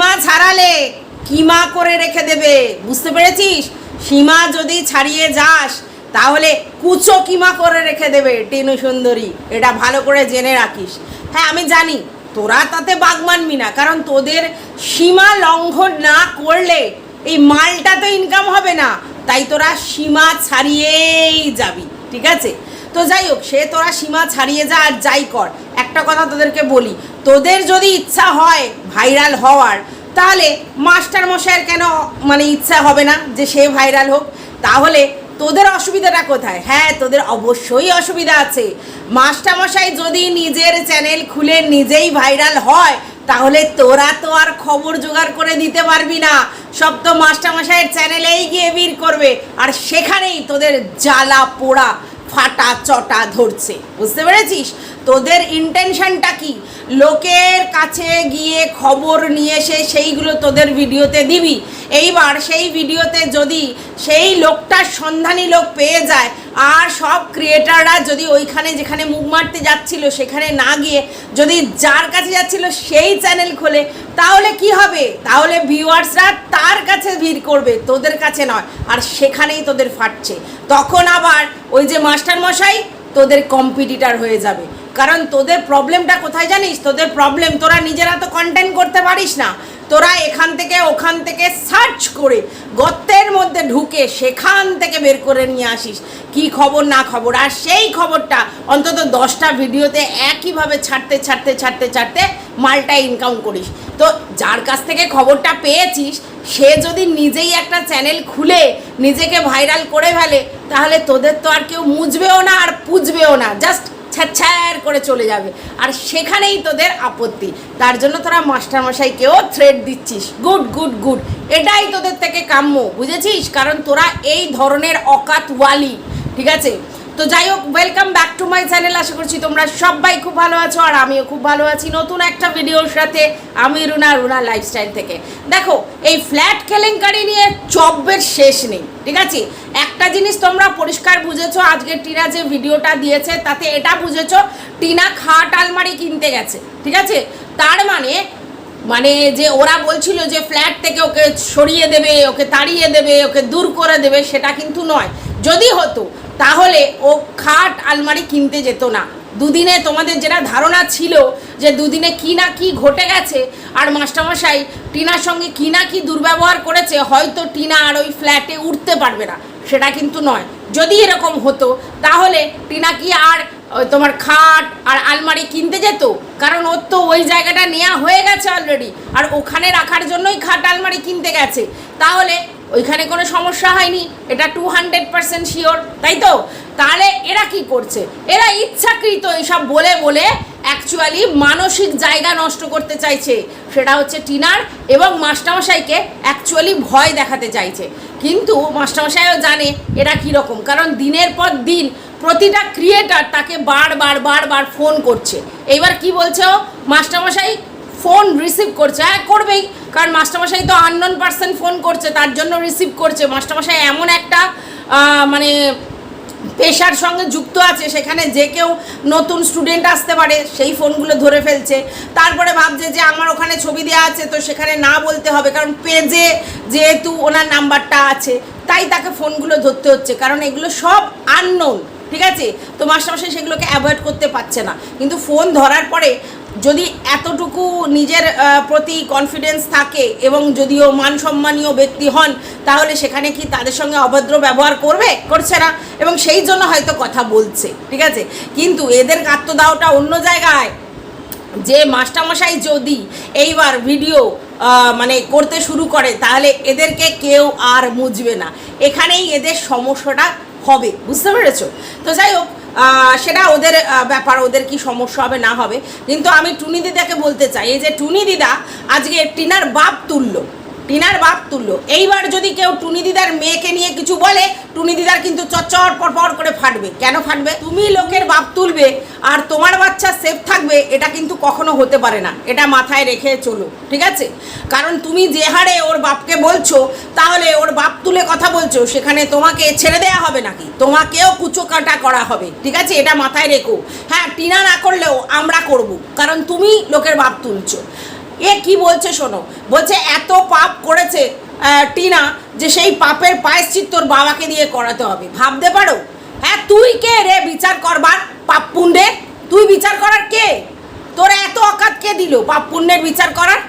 সীমা ছাড়ালে কিমা করে রেখে দেবে, বুঝতে পেরেছিস? সীমা যদি ছাড়িয়ে যাস, তাহলে কুচো কিমা করে রেখে দেবে, টেনু সুন্দরী। এটা ভালো করে জেনে রাখিস। হ্যাঁ আমি জানি, তোরা তাতে বাগ মানবি না, কারণ তোদের সীমা লঙ্ঘন না করলে এই মালটা তো ইনকাম হবে না। তাই তোরা সীমা ছাড়িয়েই যাবি, ঠিক আছে? তো যাই হোক, সে তোরা সীমা ছাড়িয়ে যা আর যাই কর। একটা কথা তোদেরকে বলি, তোদের যদি ইচ্ছা হয় ভাইরাল হওয়ার, তাহলে মাস্টার মশাইয়ের কেন মানে ইচ্ছা হবে না যে সে ভাইরাল হোক? তাহলে তোদের অসুবিধাটা কোথায়? হ্যাঁ তোদের অবশ্যই অসুবিধা আছে। মাস্টারমশাই যদি নিজের চ্যানেল খুলে নিজেই ভাইরাল হয়, তাহলে তোরা তো আর খবর জোগাড় করে দিতে পারবি না। সব তো মাস্টারমশাইয়ের চ্যানেলেই গিয়ে ভিড় করবে। আর সেখানেই তোদের জ্বালা পোড়া ফাটা চটা ধরছে। বুঝতে পেরেছিস? তোদের ইন্টেনশনটা কি? লোকের কাছে গিয়ে খবর নিয়ে এসে সেইগুলো তোদের ভিডিওতে দিবি। এইবার সেই ভিডিওতে যদি সেই লোকটার সন্ধানী লোক পেয়ে যায়, আর সব ক্রিয়েটাররা যদি ওইখানে যেখানে মুখ মারতে যাচ্ছিল সেখানে না গিয়ে যদি যার কাছে যাচ্ছিল সেই চ্যানেল খোলে, তাহলে কি হবে? তাহলে ভিউয়ার্সরা তার কাছে ভিড় করবে, তোদের কাছে নয়, আর সেখানেই তোদের ফাটছে। তখন আবার ওই যে মাস্টার মশাই তোদের কম্পিটিটার হয়ে যাবে। কারণ তোদের প্রবলেমটা কোথায় জানিস? তোদের প্রবলেম, তোরা নিজেরা তো কন্টেন্ট করতে পারিস না। তোরা এখান থেকে ওখান থেকে সার্চ করে গর্তের মধ্যে ঢুকে সেখান থেকে বের করে নিয়ে আসিস। কি খবর, না খবর? আর সেই খবরটা অন্তত দশটা ভিডিওতে একইভাবে ছাড়তে ছাড়তে ছাড়তে ছাড়তে মালটা ইনকাম করিস। তো যার কাছ থেকে খবরটা পেয়েছিস, সে যদি নিজেই একটা চ্যানেল খুলে, নিজেকে ভাইরাল করে ফেলে, তাহলে তোদের তো আর কেউ মুজবেও না আর পুজবেও না। জাস্ট ছ্যার করে চলে যাবে। আর সেখানেই তোদের আপত্তি। তার জন্য তোরা মাস্টারমশাইকেও থ্রেড দিচ্ছিস। Good good good. এটাই তোদের থেকে কাম্য, বুঝেছিস? কারণ তোরা এই ধরনের অকাতওয়ালি, ঠিক আছে? তো যাই হোক welcome back to my channel আশা করছি তোমরা সবাই খুব ভালো আছো আর আমিও খুব ভালো আছি নতুন একটা ভিডিওর সাথে আমি রুনা রুনা লাইফস্টাইল থেকে। দেখো, এই ফ্ল্যাট কেলেঙ্কারি নিয়ে চব্বের শেষ নেই, ঠিক আছে? একটা জিনিস তোমরা পরিষ্কার বুঝেছ, আজকে টিনা যে ভিডিওটা দিয়েছে, তাতে এটা বুঝেছ, টিনা খাট আলমারি কিনতে গেছে, ঠিক আছে? তার মানে মানে যে ওরা বলছিল যে ফ্ল্যাট থেকে ওকে সরিয়ে দেবে, ওকে তাড়িয়ে দেবে, ওকে দূর করে দেবে, সেটা কিন্তু নয়। যদি হতো তাহলে ও খাট আলমারি কিনতে যেত না। দুদিনে তোমাদের যেটা ধারণা ছিল যে দুদিনে কি না কি ঘটে গেছে, আর মাস্টারমশাই টিনার সঙ্গে কি না কি দুর্ব্যবহার করেছে, হয়তো টিনা আর ওই ফ্ল্যাটে উঠতে পারবে না। সেটা কিন্তু নয়। যদি এরকম হতো, তাহলে টিনা কি আর তোমার খাট আর আলমারি কিনতে যেত? কারণ ওর তো ওই জায়গাটা নেওয়া হয়ে গেছে অলরেডি আর ওখানে রাখার জন্যই খাট আলমারি কিনতে গেছে। তাহলে ওইখানে কোনো সমস্যা হয়নি, এটা টু হান্ড্রেড পার্সেন্ট শিওর তাই তো? তাহলে এরা কি করছে? এরা ইচ্ছাকৃত এইসব বলে বলে অ্যাকচুয়ালি মানসিক জায়গা নষ্ট করতে চাইছে। সেটা হচ্ছে টিনার এবং মাস্টারমশাইকে অ্যাকচুয়ালি ভয় দেখাতে চাইছে। কিন্তু মাস্টারমশাইও জানে এরা কীরকম কারণ দিনের পর দিন প্রতিটা ক্রিয়েটার তাকে বারবার বারবার ফোন করছে। এইবার কি বলছে ও? মাস্টারমশাই ফোন রিসিভ করছে। হ্যাঁ করবেই, কারণ মাস্টারমশাই তো আননোন পার্সন ফোন করছে, তার জন্য রিসিভ করছে। মাস্টারমশাই এমন একটা মানে পেশার সঙ্গে যুক্ত আছে, সেখানে যে কেউ নতুন স্টুডেন্ট আসতে পারে, সেই ফোনগুলো ধরে ফেলছে। তারপরে ভাবছে যে আমার ওখানে ছবি দেওয়া আছে, তো সেখানে না বলতে হবে, কারণ পেজে যেহেতু ওনার নাম্বারটা আছে, তাই তাকে ফোনগুলো ধরতে হচ্ছে, কারণ এগুলো সব আননোন ঠিক আছে? তো মাস্টারমশাই সেগুলোকে অ্যাভয়েড করতে পারছে না। কিন্তু ফোন ধরার পরে যদি এতটুকু নিজের প্রতি কনফিডেন্স থাকে এবং যদিও মান সম্মানীয় ব্যক্তি হন, তাহলে সেখানে কি তাদের সঙ্গে অভদ্র ব্যবহার করবে? করছে না। এবং সেই জন্য হয়তো কথা বলছে, ঠিক আছে? কিন্তু এদের কাত্তদাওটা অন্য জায়গায়। যে মাস্টারমশাই যদি এইবার ভিডিও মানে করতে শুরু করে, তাহলে এদেরকে কেউ আর মুজবে না। এখানেই এদের সমস্যাটা হবে, বুঝতে পেরেছ? তো যাই হোক সেটা ওদের ব্যাপার, ওদের কি সমস্যা হবে, না হবে। কিন্তু আমি টুনি দিদাকে বলতে চাই, এই যে টুনি দিদা আজকে টিনার বাপ তুললো টিনার বাপ তুললো এইবার যদি কেউ টুনি দিদার মেয়েকে নিয়ে কিছু বলে, টুনি দিদার কিন্তু চচ্চর পর পর করে ফাটবে। কেন ফাটবে? তুমি লোকের বাপ তুলবে আর তোমার বাচ্চা সেফ থাকবে, এটা কিন্তু কখনো হতে পারে না। এটা মাথায় রেখে চলো, ঠিক আছে? কারণ তুমি যে হারে ওর বাপকে বলছো, তাহলে ওর বাপ তুলে কথা বলছো, সেখানে তোমাকে ছেড়ে দেয়া হবে নাকি? তোমাকেও কুচো কাটা করা হবে, ঠিক আছে? এটা মাথায় রেখো। হ্যাঁ টিনা না করলেও আমরা করব, কারণ তুমি লোকের বাপ তুলছো। এ কি বলছে শোনো? বলছে, এত পাপ করেছে টিনা, যে সেই পাপের পায়শ্চিত তোর বাবাকে দিয়ে করাতে হবে। ভাবতে পারো? হ্যাঁ তুই কে রে বিচার করবার পাপ পুণ্যের তুই বিচার করার কে? তোর এত অকাত কে দিল পাপ পুণ্যের বিচার করার?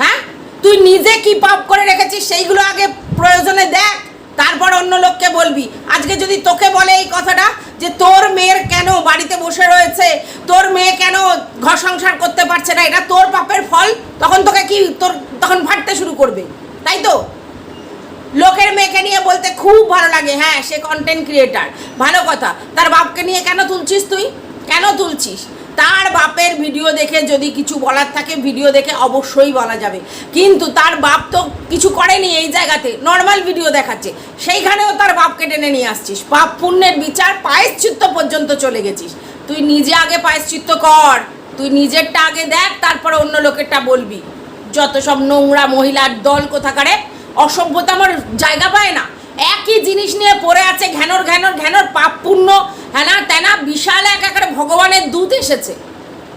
হ্যাঁ? তুই নিজে কি পাপ করে রেখেছিস সেইগুলো আগে প্রয়োজনে দেখ। তারপর অন্য লোককে বলবি। আজকে যদি তোকে বলে এই কথাটা, যে তোর মেয়ের কেন বাড়িতে বসে রয়েছে, তোর মেয়ে কেন ঘর সংসার করতে পারছে না, এটা তোর পাপের ফল। তখন তোকে কি, তোর তখন ফাটতে শুরু করবে, তাই তো? লোকের মেয়েকে নিয়ে বলতে খুব ভালো লাগে হ্যাঁ সে কন্টেন্ট ক্রিয়েটার ভালো কথা। তার বাপকে নিয়ে কেন তুলছিস তুই? কেন তুলছিস? তার বাপের ভিডিও দেখে যদি কিছু বলার থাকে ভিডিও দেখে অবশ্যই বলা যাবে। কিন্তু তার বাপ তো কিছু করেনি এই জায়গাতে নর্মাল ভিডিও দেখাচ্ছে। সেইখানেও তার বাপকে টেনে নিয়ে আসছিস। পাপ পুণ্যের বিচার পায়েশ্চিত্ত পর্যন্ত চলে গেছিস। তুই নিজে আগে পায়েশ্চিত্ত কর। তুই নিজেরটা আগে দেখ, তারপরে অন্য লোকেরটা বলবি। যত সব নোংরা মহিলার দল কোথাকারে, অসভ্যতা আমার জায়গা পায় না। একই জিনিস নিয়ে পড়ে আছে ঘ্যানর ঘ্যানর ঘ্যানর পাপ পুণ্য হ্যানা তেনা বিশাল এক একেবারে ভগবানের দূত এসেছে।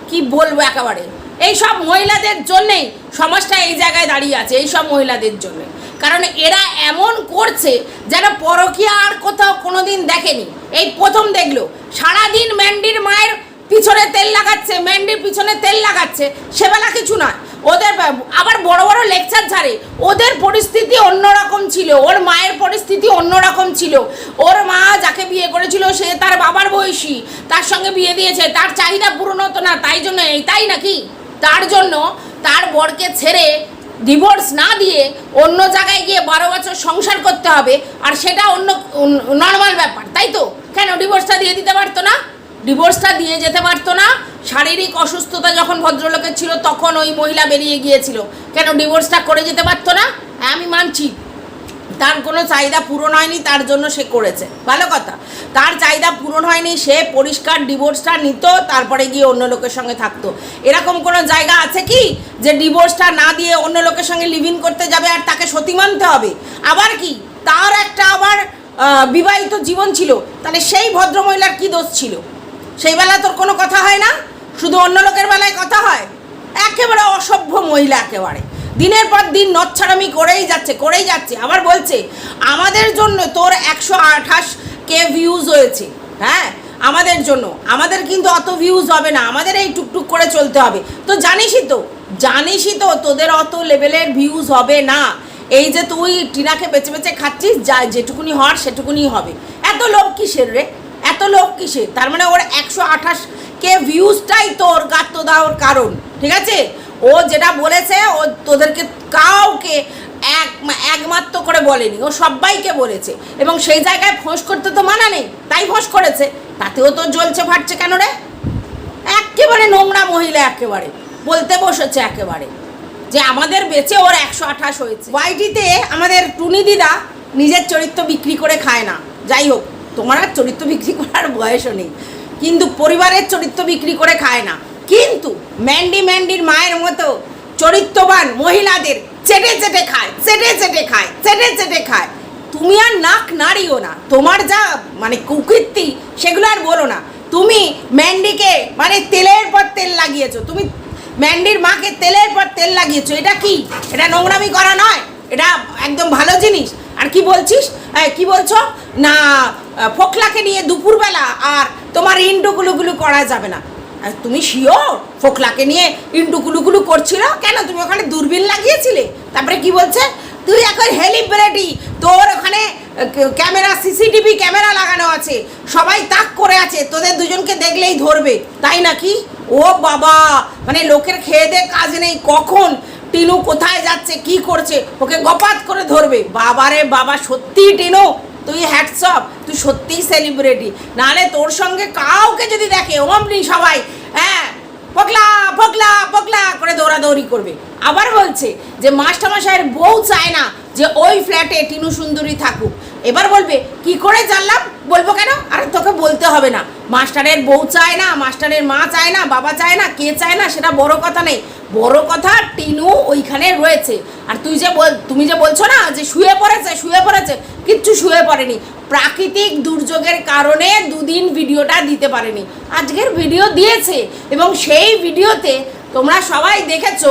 কি বলব একেবারে? এই সব মহিলাদের জন্যেই সমাজটা এই জায়গায় দাঁড়িয়ে আছে, এই সব মহিলাদের জন্য। কারণ এরা এমন করছে যেন পরকীয়া আর কোথাও কোনোদিন দেখেনি। এই প্রথম দেখল, সারাদিন ম্যান্ডির মায়ের পিছনে তেল লাগাচ্ছে ম্যান্ডির পিছনে তেল লাগাচ্ছে, সেবেলা কিছু নয়। ওদের আবার বড় বড় লেকচার ছাড়ে ওদের পরিস্থিতি অন্যরকম ছিল, ওর মায়ের পরিস্থিতি অন্যরকম ছিল। ওর মা যাকে বিয়ে করেছিল, সে তার বাবার বয়সী, তার সঙ্গে বিয়ে দিয়েছে, তার চাহিদা পূরণ হতো না, তাই জন্য এই তাই নাকি? তার জন্য তার বরকে ছেড়ে ডিভোর্স না দিয়ে অন্য জায়গায় গিয়ে বারো বছর সংসার করতে হবে, আর সেটা অন্য নর্মাল ব্যাপার, তাই তো? কেন ডিভোর্সটা দিয়ে দিতে পারতো না? ডিভোর্সটা দিয়ে যেতে পারতো না। শারীরিক অসুস্থতা যখন ভদ্রলোকের ছিল, তখন ওই মহিলা বেরিয়ে গিয়েছিল। কেন ডিভোর্সটা করে যেতে পারতো না? হ্যাঁ আমি মানছি। তার কোনো চাহিদা পূরণ হয়নি, তার জন্য সে করেছে। ভালো কথা। তার চাহিদা পূরণ হয়নি, সে পরিষ্কার ডিভোর্সটা নিত, তারপরে গিয়ে অন্য লোকের সঙ্গে থাকতো। এরকম কোনো জায়গা আছে কি? যে ডিভোর্সটা না দিয়ে অন্য লোকের সঙ্গে লিভিং করতে যাবে আর তাকে সতী মানতে হবে? আবার কি? তার একটা আবার বিবাহিত জীবন ছিল। তাহলে সেই ভদ্রমহিলার কি দোষ ছিল? সেই বেলা তোর কোনো কথা হয় না? শুধু অন্য লোকের বেলায় কথা হয়? একেবারে অসভ্য মহিলা একেবারে। দিনের পর দিন নচ্ছাড়ামি করেই যাচ্ছে করেই যাচ্ছে। আবার বলছে, আমাদের জন্য তোর একশো আঠাশ কে ভিউজ হয়েছে। হ্যাঁ? আমাদের জন্য। আমাদের কিন্তু অত ভিউজ হবে না। আমাদের এই টুকটুক করে চলতে হবে। তো জানিসই তো জানিসই তো তোদের অত লেভেলের ভিউজ হবে না। এই যে তুই টিনাকে বেছে বেছে খাচ্ছিস, যা যেটুকুনি হওয়ার সেটুকুনি হবে। এত লোক কিসের রে? এত লোক কিসে তার মানে ওর একশো আঠাশ কে ভিউজটাই তোর গাত্ত দেওয়ার কারণ, ঠিক আছে? ও যেটা বলেছে, ও তোদেরকে কাউকে এক একমাত্র করে বলেনি, ও সবাইকে বলেছে। এবং সেই জায়গায় ফোঁস করতে তো মানা নেই, তাই ফোঁস করেছে। তাতেও তো জ্বলছে ফাটছে কেন রে? একেবারে নোংরা মহিলা একেবারে, বলতে বসেছে একেবারে। যে আমাদের বেঁচে ওর একশো আঠাশ হয়েছে। ওয়াইটিতে আমাদের টুনি দিদা নিজের চরিত্র বিক্রি করে খায় না, যাই হোক। তোমার আর চরিত্র বিক্রি করার বয়সও নেই। কিন্তু পরিবারের চরিত্র বিক্রি করে খায় না। কিন্তু ম্যান্ডি ম্যান্ডির মায়ের মতো চরিত্রবান মহিলাদের চেটে চেটে খায়, চেটে চেটে খায়, চেটে চেটে খায়। তুমি আর নাক নাড়িও না। তোমার যা মানে কুকীর্তি সেগুলো আর বলো না। তুমি ম্যান্ডিকে মানে তেলের পর তেল লাগিয়েছো। তুমি ম্যান্ডির মাকে তেলের পর তেল লাগিয়েছো। এটা কি? এটা নোংরামি করা নয়। এটা একদম ভালো জিনিস। আর কি বলছিস? কি বলছো? না, ফোকলাকে নিয়ে দুপুরবেলা আর তোমার ইন্ডুগুলুগুলু করা যাবে না। তুমি শিওর? ফোকলাকে নিয়ে ইন্ডুগুলুগুলু করছিল? কেন? তুমি ওখানে দূরবীন লাগিয়েছিলে? তারপরে কি বলছে? তুই এখন হেলিব্রিটি তোর ওখানে ক্যামেরা, সিসিটিভি ক্যামেরা লাগানো আছে। সবাই তাক করে আছে, তোদের দুজনকে দেখলেই ধরবে। তাই নাকি? ও বাবা! মানে লোকের খেয়ে দে কাজ নেই, কখন? টিনু কোথায় যাচ্ছে, কি করছে, ওকে গপাত করে ধরবে। বাবারে বাবা সত্যি টিনু, তুই হ্যাটসঅপ তুই সত্যিই সেলিব্রিটি নাহলে তোর সঙ্গে কাউকে যদি দেখে অমনি সবাই হ্যাঁ পকলা পকলা পকলা করে দৌড়াদৌড়ি করবে। আবার বলছে যে মাস্টারমশাইয়ের বউ চায় না যে ওই ফ্ল্যাটে টিনু সুন্দরী থাকুক। এবার বলবে, কি করে জানলাম? বলব কেন? আরে তোকে বলতে হবে না। মাস্টারের বউ চায় না, মাস্টারের মা চায় না, বাবা চায় না, কে চায় না, সেটা বড় কথা নেই। বড় কথা টিনু ওইখানে রয়েছে। আর তুই যে বল তুমি যে বলছো না যে শুয়ে পড়েছে শুয়ে পড়েছে, কিচ্ছু শুয়ে পড়েনি। প্রাকৃতিক দুর্যোগের কারণে দুদিন ভিডিওটা দিতে পারেনি। আজকের ভিডিও দিয়েছে এবং সেই ভিডিওতে তোমরা সবাই দেখেছ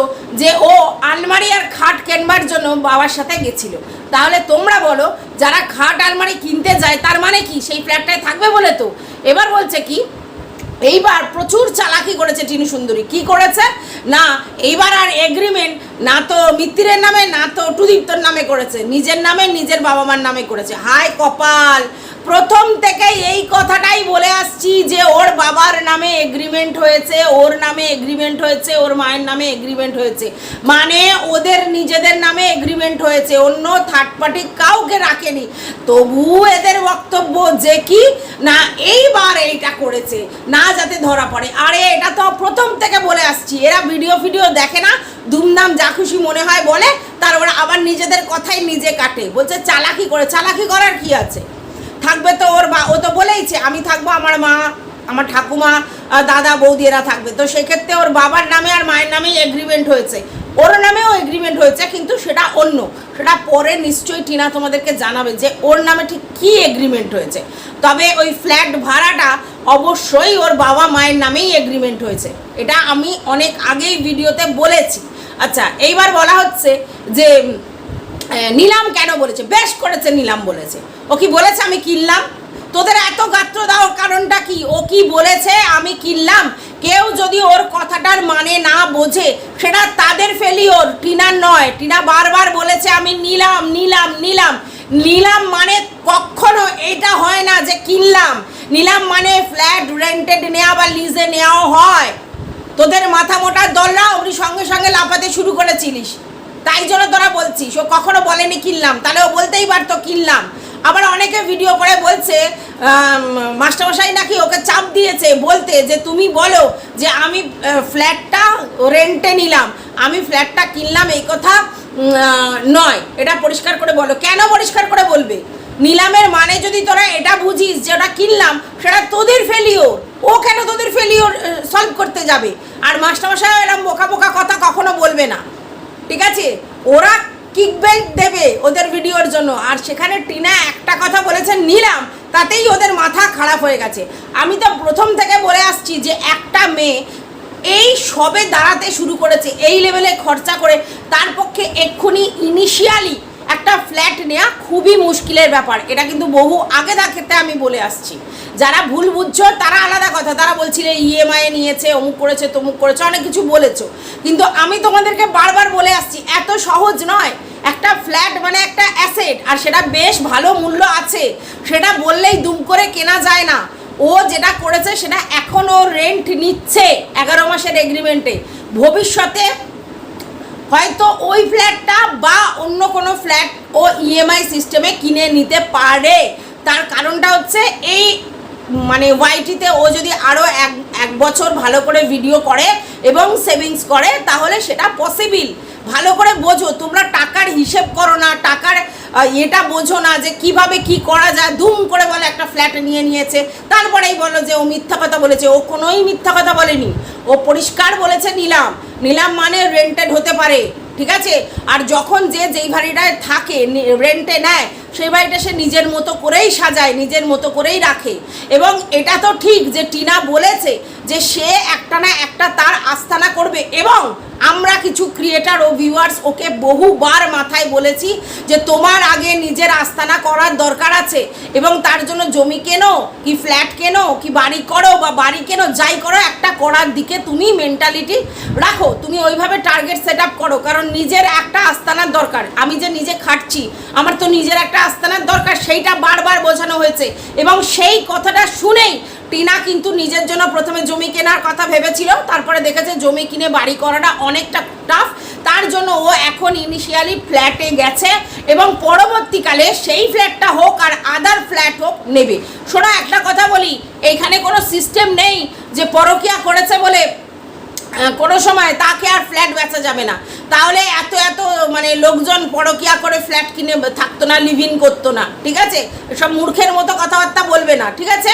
যে ও আলমারি আর খাট কেনবার জন্য বাবার সাথে গেছিল। তাহলে তোমরা বলো, যারা খাট আলমারি কিনতে যায়, তার মানে কি? সেই ফ্ল্যাটটায় থাকবে বলে তো? এবার বলছে কি, এইবার প্রচুর চালাকি করেছে টিনু সুন্দরী। কি করেছে? না, এইবার আর এগ্রিমেন্ট না তো মিত্তিরের নামে, না তো টুদীপ্তর নামে করেছে। নিজের নামে, নিজের বাবা মার নামে করেছে। হায় কপাল! প্রথম থেকে এই কথাটাই বলে আসছি যে ওর বাবার নামে এগ্রিমেন্ট হয়েছে, ওর নামে এগ্রিমেন্ট হয়েছে, ওর মায়ের নামে এগ্রিমেন্ট হয়েছে। মানে ওদের নিজেদের নামে এগ্রিমেন্ট হয়েছে, অন্য থার্ড পার্টি কাউকে রাখেনি। তবু এদের বক্তব্য যে কি, না এইবার এইটা করেছে, না যাতে ধরা পড়ে। আরে এটা তো প্রথম থেকে বলে আসছি, এরা ভিডিও ফিডিও দেখে না ধুমধাম যা খুশি মনে হয় বলে, তারপরে আবার নিজেদের কথাই নিজে কাটে। বলছে, চালাকি করে, চালাকি করার কি আছে? থাকবে তো ওর বা ও তো বলেইছে, আমি থাকব আমার মা, আমার ঠাকুমা দাদা বৌদি এরা থাকবে। তো সেক্ষেত্রে ওর বাবার নামে আর মায়ের নামেই এগ্রিমেন্ট হয়েছে। ওর নামেও এগ্রিমেন্ট হয়েছে, কিন্তু সেটা অন্য। সেটা পরে নিশ্চয়ই টিনা তোমাদেরকে জানাবে যে ওর নামে ঠিক কী এগ্রিমেন্ট হয়েছে। তবে ওই ফ্ল্যাট ভাড়াটা অবশ্যই ওর বাবা মায়ের নামেই এগ্রিমেন্ট হয়েছে। এটা আমি অনেক আগেই ভিডিওতে বলেছি। আচ্ছা এইবার বলা হচ্ছে যে নিলাম কেন বলেছে? বেশ করেছে, নিলাম বলেছে। ও কি বলেছে, আমি কিনলাম? তোদের এত গাত্র দেওয়ার কারণটা কি? ও কি বলেছে, আমি কিনলাম? কেউ যদি ওর কথাটার মানে না বোঝে, সেটা তাদের ফেলিওর টিনার নয়। টিনা বারবার বলেছে, আমি নিলাম নিলাম নিলাম। নিলাম মানে কখনো এটা হয় না যে কিনলাম। নিলাম মানে ফ্ল্যাট রেন্টেড নেওয়া বা লিজে নেওয়াও হয়। তোদের মাথা মোটা দলরা অমনি সঙ্গে সঙ্গে লাফাতে শুরু করেছিলিস। তাই জন্য তোরা বলছিস। ও কখনো বলেনি কিনলাম। তাহলে ও বলতেই পারতো কিনলাম। আবার অনেকে ভিডিও করে বলছে মাস্টারমশাই নাকি ওকে চাপ দিয়েছে বলতে যে তুমি বলো যে আমি ফ্ল্যাটটা রেন্টে নিলাম। আমি ফ্ল্যাটটা কিনলাম এই কথা নয়। এটা পরিষ্কার করে বলো। কেন পরিষ্কার করে বলবে? নিলামের মানে যদি তোরা এটা বুঝিস যে ওটা কিনলাম, সেটা তোদের ফেলিওর ও কেন তোদের ফেলিওর সলভ করতে যাবে? আর মাস্টারমশাই এরকম বোকা বোকা কথা কখনো বলবে না। ঠিক আছে? ওরা কিকবেল্ট দেবে ওদের ভিডিওর জন্য। আর সেখানে টিনা একটা কথা বলেছেন নিলাম। তাতেই ওদের মাথা খারাপ হয়ে গেছে। আমি তো প্রথম থেকে বলে আসছি যে একটা মেয়ে এই সবে দাঁড়াতে শুরু করেছে, এই লেভেলে খরচা করে। তার পক্ষে এক্ষুনি ইনিশিয়ালি একটা ফ্ল্যাট নেওয়া খুবই মুশকিলের ব্যাপার। এটা কিন্তু বহু আগে ক্ষেত্রে আমি বলে আসছি। যারা ভুল বুঝছ, তারা আলাদা কথা। তারা বলছিলে ইএমআই নিয়েছে, অমুক করেছে, তমুক করেছে, অনেক কিছু বলেছ। কিন্তু আমি তোমাদেরকে বারবার বলে আসছি, এত সহজ নয়। একটা ফ্ল্যাট মানে একটা অ্যাসেট আর সেটা বেশ ভালো মূল্য আছে। সেটা বললেই দুম করে কেনা যায় না। ও যেটা করেছে, সেটা এখনও রেন্ট নিচ্ছে এগারো মাসের এগ্রিমেন্টে ভবিষ্যতে হয়তো ওই ফ্ল্যাটটা বা অন্য কোনো ফ্ল্যাট ও ইএমআই সিস্টেমে কিনে নিতে পারে। তার কারণটা হচ্ছে, এই মানে ওয়াইটিতে ও যদি আরও এক এক বছর ভালো করে ভিডিও করে এবং সেভিংস করে, তাহলে সেটা পসিবল ভালো করে বোঝো, তোমরা টাকার হিসেব করো না, টাকার এটা বোঝো না যে কীভাবে কি করা যায়। দুম করে বলে, একটা ফ্ল্যাট নিয়ে নিয়েছে। তারপরেই বলো যে ও মিথ্যা কথা বলেছে। ও কোনোই মিথ্যা কথা বলেনি। ও পরিষ্কার বলেছে নিলাম। নিলাম মানে রেন্টেড হতে পারে, ঠিক আছে? আর যখন যে যেই বাড়িটায় থাকে রেন্টে নেয় সেই বাড়িটা সে নিজের মতো করেই সাজায়, নিজের মতো করেই রাখে। এবং এটা তো ঠিক যে টিনা বলেছে যে সে একটা না একটা তার আস্তানা করবে এবং আমরা কিছু ক্রিয়েটার ও ভিউয়ার্স ওকে বহুবার মাথায় বলেছি যে তোমার আগে নিজের আস্তানা করার দরকার আছে এবং তার জন্য জমি কেনো, কি ফ্ল্যাট কেনো, কি বাড়ি করো বা বাড়ি কেনো, যাই করো, একটা করার দিকে তুমি মেন্টালিটি রাখো। তুমি ওইভাবে টার্গেট সেট আপ করো, কারণ নিজের একটা আস্তানার দরকার। আমি যে নিজে খাটছি, আমার তো নিজের একটা আস্তানার দরকার, সেইটা বারবার বোঝানো হয়েছে। এবং সেই কথাটা শুনেই টিনা কিন্তু নিজের জন্য প্রথমে জমি কেনার কথা ভেবেছিল, তারপরে দেখেছে জমি কিনে বাড়ি করাটা অনেকটা টাফ তার জন্য ও এখন ইনিশিয়ালি ফ্ল্যাটে গেছে এবং পরবর্তীকালে সেই ফ্ল্যাটটা হোক আর আদার ফ্ল্যাট হোক নেবে। শোনো একটা কথা বলি এইখানে কোনো সিস্টেম নেই যে পরকিয়া করেছে বলে কোনো সময় তাকে আর ফ্ল্যাট বেচা যাবে না। তাহলে এত এত মানে লোকজন পরকিয়া করে ফ্ল্যাট কিনে থাকতো না লিভ ইন করতো না, ঠিক আছে? সব মূর্খের মতো কথাবার্তা বলবে না, ঠিক আছে?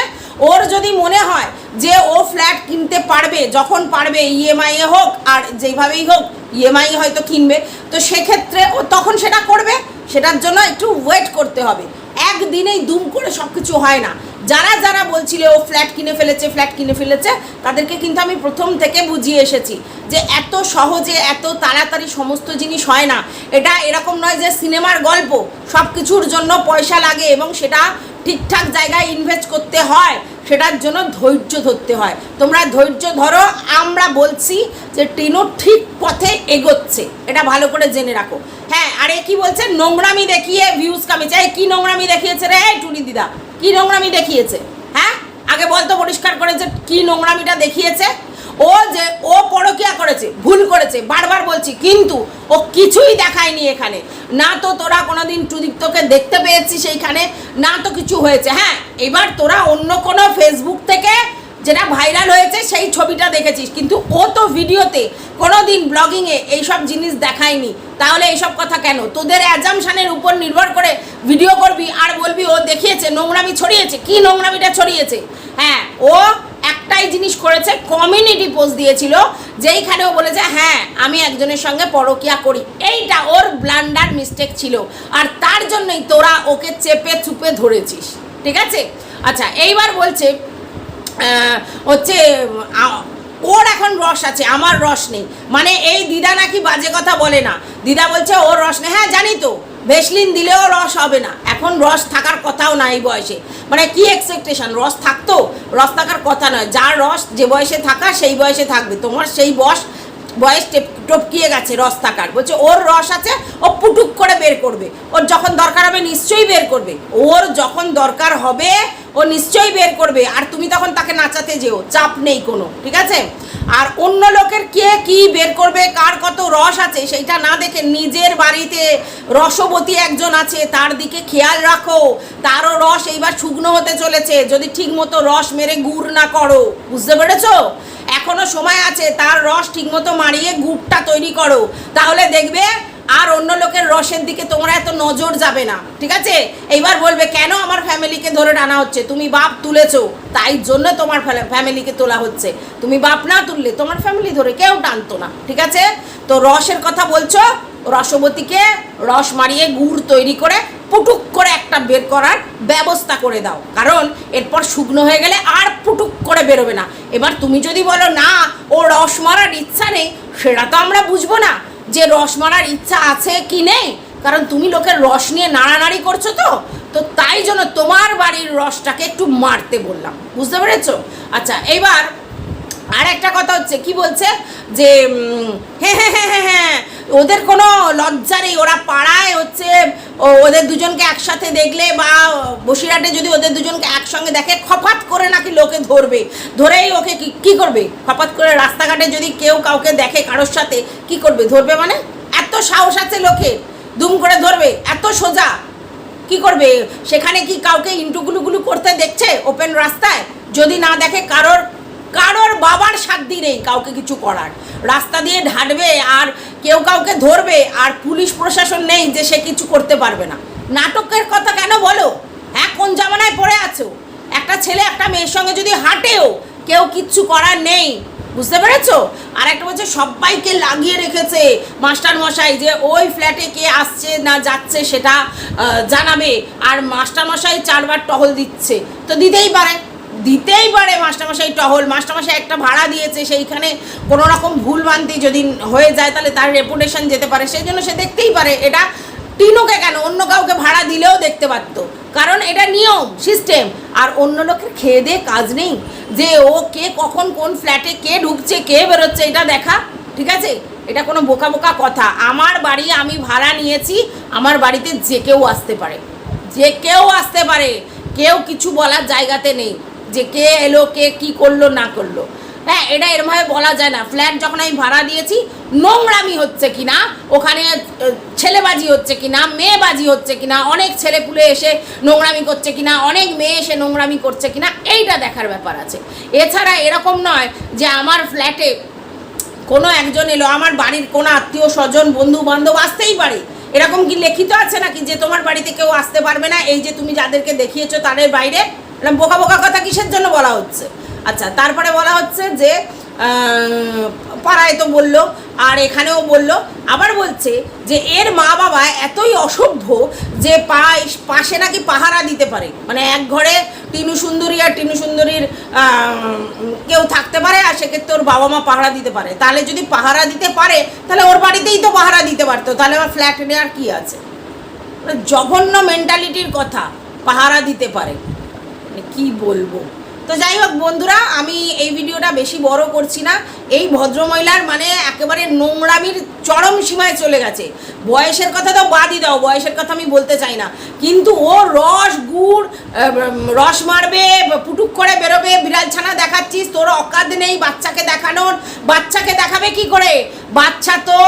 ওর যদি মনে হয় যে ও ফ্ল্যাট কিনতে পারবে, যখন পারবে ইএমআই এ হোক আর যেইভাবেই হোক ইএমআই হয়তো কিনবে, তো সেক্ষেত্রে ও তখন সেটা করবে, সেটার জন্য একটু ওয়েট করতে হবে। একদিনেই দুম করে সব কিছু হয় না। যারা যারা বলছিল, ও ফ্ল্যাট কিনে ফেলেছে ফ্ল্যাট কিনে ফেলেছে, তাদেরকে কিন্তু আমি প্রথম থেকে বুঝিয়ে এসেছি যে এত সহজে, এত তাড়াতাড়ি সমস্ত জিনিস হয় না। এটা এরকম নয় যে সিনেমার গল্প সব কিছুর জন্য পয়সা লাগে এবং সেটা ঠিকঠাক জায়গায় ইনভেস্ট করতে হয়। সেটার জন্য ধৈর্য ধরতে হয়। তোমরা ধৈর্য ধরো, আমরা বলছি যে টিনু ঠিক পথে এগোচ্ছে। এটা ভালো করে জেনে রাখো। হ্যাঁ আরে কি বলছে? নোংরামি দেখিয়ে ভিউজ কামিয়েছে কি নোংরামি দেখিয়েছে রে? টুনি দিদা। কি নোংরামি দেখিয়েছে? হ্যাঁ? আগে বলতো পরিষ্কার করে যে কি নোংরামিটা দেখিয়েছে? ও যে, ও পরকিয়া করেছে, ভুল করেছে, বারবার বলছি, কিন্তু ও কিছুই দেখায়নি এখানে। না তো তোরা কোনোদিন টুদীপ্তকে দেখতে পেয়েছিস সেইখানে, না তো কিছু হয়েছে। হ্যাঁ এবার তোরা অন্য কোনো ফেসবুক থেকে যেটা ভাইরাল হয়েছে, সেই ছবিটা দেখেছিস। কিন্তু ও তো ভিডিওতে কোনো দিন ব্লগিংয়ে এইসব জিনিস দেখায়নি। তাহলে এইসব কথা কেন? তোদের অ্যাজামশানের উপর নির্ভর করে ভিডিও করবি আর বলবি, ও দেখিয়েছে, নোংরামি ছড়িয়েছে। কি নোংরামিটা ছড়িয়েছে? হ্যাঁ ও একটাই জিনিস করেছে কমিউনিটি পোস্ট দিয়েছিল, যেইখানে ও বলেছে হ্যাঁ আমি একজনের সঙ্গে পরকিয়া করি। এইটা ওর ব্লান্ডার মিস্টেক ছিল। আর তার জন্যই তোরা ওকে চেপে চুপে ধরেছিস। ঠিক আছে? আচ্ছা এইবার বলছে হচ্ছে ওর এখন রস আছে, আমার রস নেই। মানে এই দিদা নাকি বাজে কথা বলে না। দিদা বলছে, ওর রস নেই। হ্যাঁ জানি তো, ভেসলিন দিলেও রস হবে না। এখন রস থাকার কথাও না এই বয়সে। মানে কি এক্সপেকটেশন রস থাকতো, রস থাকার কথা নয়। যার রস যে বয়সে থাকা, সেই বয়সে থাকবে। তোমার সেই বয়স বয়স টেপ- টপকিয়ে গেছে রস থাকার। বলছে, ওর রস আছে, ও পুটুক করে বের করবে। ওর যখন দরকার হবে, নিশ্চয়ই বের করবে। ওর যখন দরকার হবে, ও নিশ্চয়ই বের করবে। আর তুমি তখন তাকে নাচাতে যেও, চাপ নেই কোনো, ঠিক আছে? আর অন্য লোকের কে কি বের করবে, কার কত রস আছে, সেইটা না দেখে নিজের বাড়িতে রসবতী একজন আছে, তার দিকে খেয়াল রাখো। তারও রস এইবার শুকনো হতে চলেছে। যদি ঠিক মতো রস মেরে গুড় না করো, বুঝতে পেরেছ? এখনও সময় আছে, তার রস ঠিকমতো মারিয়ে গুড়টা তৈরি করো। তাহলে দেখবে আর অন্য লোকের রসের দিকে তোমরা এত নজর যাবে না, ঠিক আছে? এইবার বলবে, কেন আমার ফ্যামিলিকে ধরে টানা হচ্ছে? তুমি বাপ তুলেছো, তাই জন্য তোমার ফ্যামিলিকে তোলা হচ্ছে। তুমি বাপ না তুললে তোমার ফ্যামিলি ধরে কেউ টানতো না, ঠিক আছে? তো রসের কথা বলছো, রসবতীকে রস মারিয়ে গুড় তৈরি করে পুটুক করে একটা বের করার ব্যবস্থা করে দাও। কারণ এরপর শুকনো হয়ে গেলে আর পুটুক করে বেরোবে না। এবার তুমি যদি বলো, না, ও রস মারার ইচ্ছা নেই, সেটা তো আমরা বুঝব না। যে রস মারার ইচ্ছা আছে কি নেই? কারণ তুমি লোকের রস নিয়ে নাড়ানাড়ি করছ তো। তো তাই জন্য তোমার বাড়ির রসটাকে একটু মারতে বললাম। বুঝতে পেরেছ? আচ্ছা এবার আর একটা কথা হচ্ছে, কি বলছে? যে হ্যাঁ হ্যাঁ হ্যাঁ হ্যাঁ হ্যাঁ ওদের কোনো লজ্জা নেই, ওরা পাড়ায় হচ্ছে ওদের দুজনকে একসাথে দেখলে বা বসিরহাটে যদি ওদের দুজনকে একসঙ্গে দেখে, খপাত করে নাকি লোকে ধরবে। ধরেই ওকে কি করবে? খপাত করে রাস্তাঘাটে যদি কেউ কাউকে দেখে কারোর সাথে, কি করবে? ধরবে মানে? এত সাহস আছে লোকে দুম করে ধরবে, এত সোজা। কি করবে? সেখানে কি কাউকে ইন্টুগুলুগুলু করতে দেখছে ওপেন রাস্তায়? যদি না দেখে কারোর কারোর বাবার সাধ্যি নেই কাউকে কিছু করার। রাস্তা দিয়ে ঢাটবে আর কেউ কাউকে ধরবে আর পুলিশ প্রশাসন নেই যে সে কিছু করতে পারবে না। নাটকের কথা কেন বলো? হ্যাঁ কোন জামানায় পড়ে আছো? একটা ছেলে, একটা মেয়ের সঙ্গে যদি হাঁটেও কেউ কিচ্ছু করার নেই। বুঝতে পেরেছ? আর একটা বলছে, সবাইকে লাগিয়ে রেখেছে মাস্টার মশাই যে ওই ফ্ল্যাটে কে আসছে না যাচ্ছে সেটা জানাবে। আর মাস্টার মশাই চারবার টহল দিচ্ছে। তো দিতেই পারে। দিতেই পারে মাস্টারমশাই টহল। মাস্টারমশাই একটা ভাড়া দিয়েছে, সেইখানে কোনো রকম ভুল যদি হয়ে যায়, তাহলে তার রেপুটেশন যেতে পারে। সেই জন্য সে দেখতেই পারে, এটা টিনুকে কেন? অন্য কাউকে ভাড়া দিলেও দেখতে পারতো। কারণ এটা নিয়ম সিস্টেম আর অন্য লোকের খেয়ে দিয়ে কাজ নেই। যে ও কে কখন কোন ফ্ল্যাটে কে ঢুকছে, কে বেরোচ্ছে, এটা দেখা, ঠিক আছে? এটা কোনো বোকা বোকা কথা। আমার বাড়ি আমি ভাড়া নিয়েছি, আমার বাড়িতে যে কেউ আসতে পারে। যে কেউ আসতে পারে, কেউ কিছু বলার জায়গাতে নেই। যে কে এলো, কে কি করল, না করল। হ্যাঁ এটা এরমভাবে বলা যায় না। ফ্ল্যাট যখন আমি ভাড়া দিয়েছি, নোংরামি হচ্ছে কি না ওখানে ছেলেবাজি হচ্ছে কি না মেয়েবাজি হচ্ছে কি না অনেক ছেলেপুলে এসে নোংরামি করছে কি না অনেক মেয়ে এসে নোংরামি করছে কি না এইটা দেখার ব্যাপার আছে। এছাড়া এরকম নয় যে আমার ফ্ল্যাটে কোনো একজন এলো, আমার বাড়ির কোনো আত্মীয়, স্বজন, বন্ধু বান্ধব আসতেই পারে। এরকম কি লিখিত আছে নাকি যে তোমার বাড়িতে কেউ আসতে পারবে না? এই যে তুমি যাদেরকে দেখিয়েছো তাদের বাইরে এরকম বোকা বোকা কথা কিসের জন্য বলা হচ্ছে? আচ্ছা তারপরে বলা হচ্ছে যে পাড়ায় তো বলল, আর এখানেও বলল, আবার বলছে যে এর মা বাবা এতই অসভ্য যে পাশে নাকি পাহারা দিতে পারে। মানে এক ঘরে টিনু সুন্দরী আর টিনু সুন্দরীর কেউ থাকতে পারে, আর সেক্ষেত্রে ওর বাবা মা পাহারা দিতে পারে। তাহলে যদি পাহারা দিতে পারে, তাহলে ওর বাড়িতেই তো পাহারা দিতে পারতো। তাহলে আমার ফ্ল্যাট নেওয়ার কী আছে? মানে জঘন্য মেন্টালিটির কথা, পাহারা দিতে পারে। মানে কি বলব? তো যাই হোক বন্ধুরা, আমি এই ভিডিওটা বেশি বড় করছি না। এই ভদ্রমহিলার মানে একেবারে নোংরামির চরম সীমায় চলে গেছে। বয়সের কথা তো বাদই দাও, বয়সের কথা আমি বলতে চাই না। কিন্তু ও রস, গুড় রস মারবে, পুটুক করে বেরোবে, বিড়াল ছানা দেখাচ্ছিস, তোর অকাদ নেই বাচ্চাকে দেখানোর। বাচ্চাকে দেখাবে কি করে? বাচ্চা তো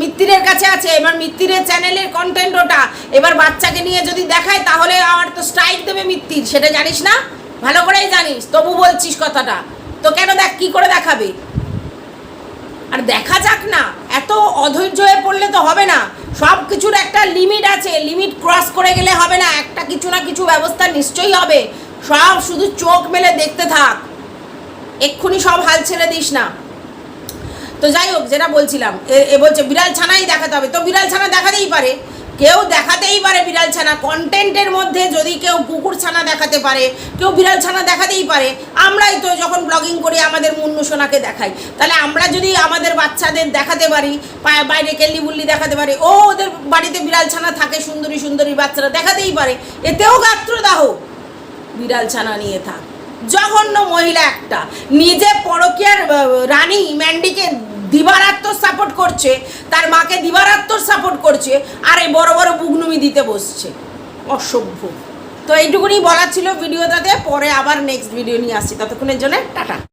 মিত্তিরের কাছে আছে, এবার মিত্তিরের চ্যানেলের কন্টেন্ট ওটা। এবার বাচ্চাকে নিয়ে যদি দেখায়, তাহলে আমার তো স্ট্রাইক দেবে মিত্তির, সেটা জানিস না? ভালো করেই জানিস, তবু বলছিস কথাটা। তো কেন দেখ, কি করে দেখাবে? আর দেখা যাক না, এত অধৈর্য হয়ে পড়লে তো হবে না। সব কিছুর একটা লিমিট আছে লিমিট ক্রস করে গেলে হবে না, একটা কিছু না কিছু ব্যবস্থা নিশ্চয়ই হবে। সব শুধু চোখ মেলে দেখতে থাক। এক্ষুনি সব হাল ছেড়ে দিস না। তো যাই হোক, যেটা বলছিলাম এ- বলছে, বিড়াল ছানাই দেখাতে হবে। তো বিড়াল ছানা দেখাতেই পারে। কেউ দেখাতেই পারে বিড়াল ছানা। কন্টেন্টের মধ্যে যদি কেউ কুকুর ছানা দেখাতে পারে, কেউ বিড়াল ছানা দেখাতেই পারে, আমরাই তো যখন ব্লগিং করি, আমাদের মুন্নু সোনাকে দেখাই। তাহলে আমরা যদি আমাদের বাচ্চাদের দেখাতে পারি বাইরে কেল্লি বুল্লি দেখাতে পারি, ও ওদের বাড়িতে বিড়াল ছানা থাকে, সুন্দরী সুন্দরী বাচ্চারা দেখাতেই পারে, এতেও গাত্রদাহ। বিড়াল ছানা নিয়ে থাক। জঘন্য মহিলা একটা। নিজে পরকীয়ার রানী ম্যান্ডিকে দিবারাত্মর সাপোর্ট করছে, তার মাকে দিবারাত্মর সাপোর্ট করছে, আর এই বড় বড় বুগনুমি দিতে বসছে। অসভ্য। তো এইটুকুনি বলার ছিল ভিডিওটাতে, পরে আবার নেক্সট ভিডিও নিয়ে আসছি। ততক্ষণের জন্য টাটা।